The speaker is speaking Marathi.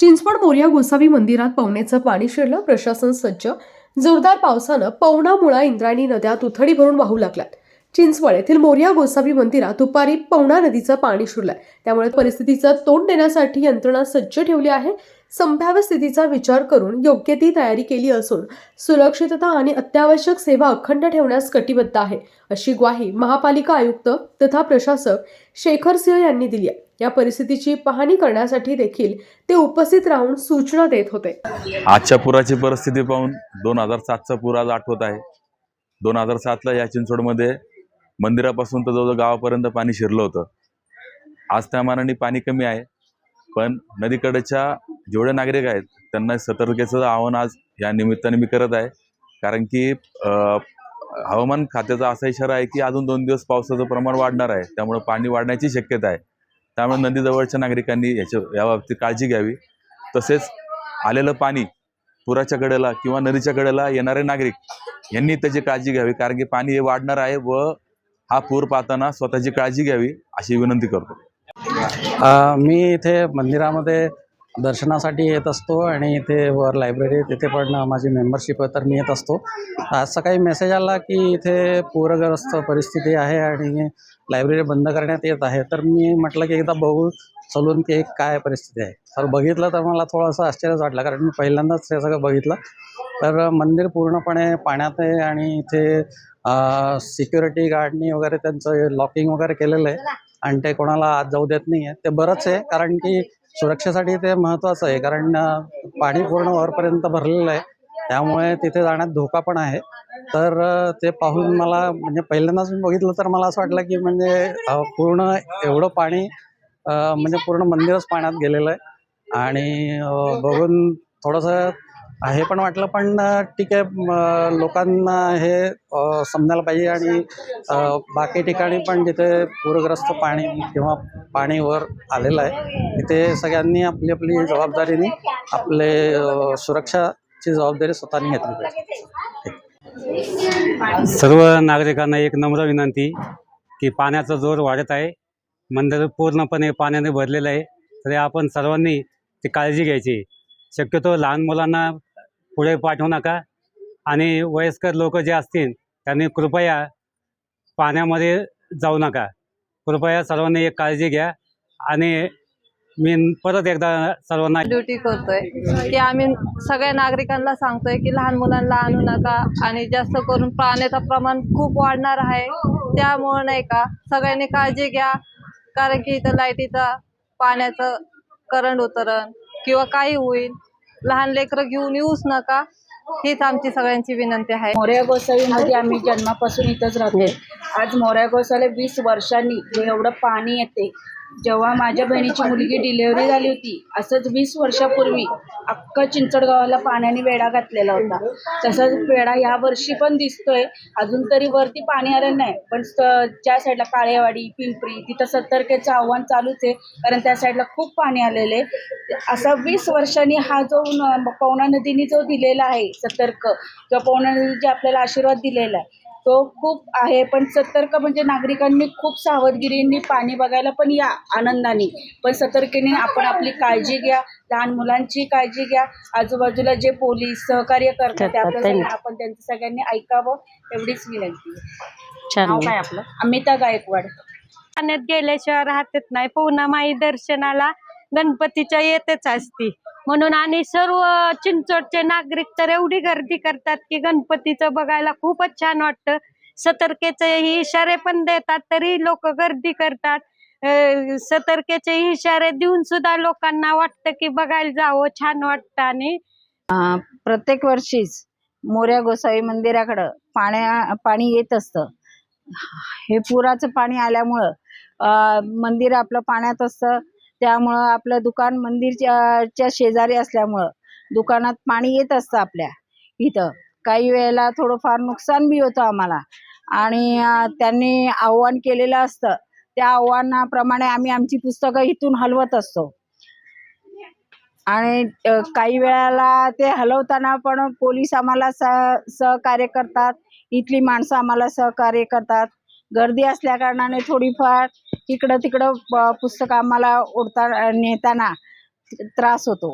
चिंचवड मोर्या गोसावी मंदिरात पवनेचं पाणी शिरलं प्रशासन सज्ज. जोरदार पावसानं पवना मुळा इंद्रायणी नद्या तुथडी भरून वाहू लागल्यात. चिंचवड येथील मोर्या गोसावी मंदिरात दुपारी पवना नदीचं पाणी शिरलंय. त्यामुळे परिस्थितीचं तोंड देण्यासाठी यंत्रणा सज्ज ठेवली आहे. संभाव्य स्थितीचा विचार करून योग्य ती तयारी केली असून सुरक्षितता आणि अत्यावश्यक सेवा अखंड ठेवण्यास कटिबद्ध आहे अशी ग्वाही महापालिका आयुक्त तथा प्रशासक शेखर सिंह यांनी दिली आहे. या परिस्थितीची पाहणी करण्यासाठी देखील ते उपस्थित राहून सूचना देत होते. आजच्या पुराची परिस्थिती पाहून दोन हजार सातचा पूर आज आठवत आहे. दोन हजार सातला या चिंचवडमध्ये मंदिरापासून तर जवळजवळ गावापर्यंत पाणी शिरलं होतं. आज त्या मानाने पाणी कमी आहे पण नदीकडच्या जेवढे नागरिक आहेत त्यांना सतर्कतेचं आव्हान आज या निमित्ताने मी करत आहे. कारण की हवामान खात्याचा असा इशारा आहे की अजून दोन दिवस पावसाचं प्रमाण वाढणार आहे त्यामुळे पाणी वाढण्याची शक्यता आहे. त्यामुळे नदीजवळच्या नागरिकांनी याच्या याबाबतीत काळजी घ्यावी. तसेच आलेलं पाणी पुराच्या कडेला किंवा नदीच्या कडेला येणारे नागरिक यांनी त्याची काळजी घ्यावी कारण की पाणी हे वाढणार आहे व हा पूर पाहताना स्वतःची काळजी घ्यावी अशी विनंती करतो. मी इथे मंदिरामध्ये दर्शनासाठी येत असतो आणि इथे वर लायब्ररी तिथे पण माझी मेंबरशिप आहे तर मी येत असतो. आज सकाळी मेसेज आला की इथे पूरग्रस्त परिस्थिती आहे आणि लायब्ररी बंद करण्यात येत आहे. तर मी म्हटलं की एकदा बघू चलून की काय परिस्थिती आहे. तर बघितलं तर मला थोडंसं आश्चर्यच वाटलं कारण मी पहिल्यांदाच हे सगळं बघितलं. तर मंदिर पूर्णपणे पाण्यात आहे आणि इथे सिक्युरिटी गार्डनी वगैरे त्यांचं लॉकिंग वगैरे केलेलं आहे. आणि ते कोणाला आत जाऊ देत नाही आहे ते बरंच आहे कारण की सुरक्षेसाठी ते महत्त्वाचं आहे. कारण पाणी पूर्ण वरपर्यंत भरलेलं आहे. त्यामुळे तिथे जाण्यात धोका पण आहे. तर ते पाहून मला म्हणजे पहिल्यांदाच मी बघितलं तर मला असं वाटलं की म्हणजे पूर्ण एवढं पाणी म्हणजे पूर्ण मंदिरच पाण्यात गेलेलं आहे. आणि बघून थोडंसं हे पण वाटलं पण ठीक आहे लोकांना हे समजायला पाहिजे आणि बाकी ठिकाणी पण जिथे पूरग्रस्त पाणी किंवा पाणी वर आलेलं आहे तिथे सगळ्यांनी आपली आपली जबाबदारीने आपले सुरक्षाची जबाबदारी स्वतःने घेतली पाहिजे. सर्व नागरिकांना एक नम्र विनंती की पाण्याचा जोर वाढत आहे. मंदिर पूर्णपणे पाण्याने भरलेलं आहे. तरी आपण सर्वांनी ती काळजी घ्यायची. शक्यतो लहान मुलांना पुढे पाठवू नका. आणि वयस्कर लोक जे असतील त्यांनी कृपया पाण्यामध्ये जाऊ नका. कृपया सर्वांनी एक काळजी घ्या. आणि मी परत एकदा सर्वांना ड्युटी करतोय की आम्ही सगळ्या नागरिकांना सांगतोय की लहान मुलांना आणू नका आणि जास्त करून पाण्याचं प्रमाण खूप वाढणार आहे. त्यामुळं नाही का सगळ्यांनी काळजी घ्या. कारण की इथं लाईटीचा पाण्याचं करंट उतरण किंवा काही होईल. लहान लेकरं घेऊन येऊच नका. हीच आमची सगळ्यांची विनंती आहे. मोर्या गोसावीमध्ये आम्ही जन्मापासून इथंच राहतो आज मोर्या गोसाला वीस वर्षांनी एवढं पाणी येते. जेव्हा माझ्या बहिणीची मुलगी डिलेवरी झाली होती असंच वीस वर्षापूर्वी अख्खा चिंचड गावाला पाण्याने वेढा घातलेला होता. तसाच वेढा या वर्षी पण दिसतोय अजून तरी वरती पाणी आलं नाही. पण ज्या साईडला काळेवाडी पिंपरी तिथं सतर्कतेचं आव्हान चालूच आहे कारण त्या साईडला खूप पाणी आलेलं आहे. असा वीस वर्षांनी हा जो पवना नदीने जो दिलेला आहे सतर्क किंवा पवना नदीने जे आपल्याला आशीर्वाद दिलेला आहे तो खूप आहे पण सतर्क म्हणजे नागरिकांनी खूप सावधगिरीने पाणी बघायला पण या आनंदाने. पण सतर्कतेने आपण आपली काळजी घ्या लहान मुलांची काळजी घ्या. आजूबाजूला जे पोलीस सहकार्य करतात ते आपल्याला सगळ्यांना- आपण त्यांचं सगळ्यांनी ऐकावं एवढीच विनंती. नाव काय आपलं? अमिता गायकवाड. पाण्यात गेल्याशिवाय राहतच नाही. पौर्णमाई दर्शनाला गणपतीच्या येतेच असती. म्हणून आणि सर्व चिंचोडचे नागरिक तर एवढी गर्दी करतात की गणपतीचं बघायला खूपच छान वाटतं. सतर्केचे इशारे पण देतात तरी लोक गर्दी करतात. सतर्केचे इशारे देऊन सुद्धा लोकांना वाटतं की बघायला जावं छान वाटतं आणि प्रत्येक वर्षीच मोऱ्या गोसावी मंदिराकडं पाण्या पाणी येत असतं. हे पुराचं पाणी आल्यामुळं मंदिर आपलं पाण्यात असतं. त्यामुळं आपलं दुकान मंदिरच्या च्या शेजारी असल्यामुळं दुकानात पाणी येत असतं आपल्या इथं. काही वेळेला थोडंफार नुकसान बी होतं आम्हाला. आणि त्यांनी आव्हान केलेलं असतं. त्या आव्हानाप्रमाणे आम्ही आमची पुस्तकं इथून हलवत असतो. आणि काही वेळाला ते हलवताना पण पोलीस आम्हाला सह सहकार्य करतात. इथली माणसं आम्हाला सहकार्य करतात. गर्दी असल्या कारणाने थोडीफार इकडं तिकडं प- पुस्तकं आम्हाला ओढता नेताना त्रास होतो.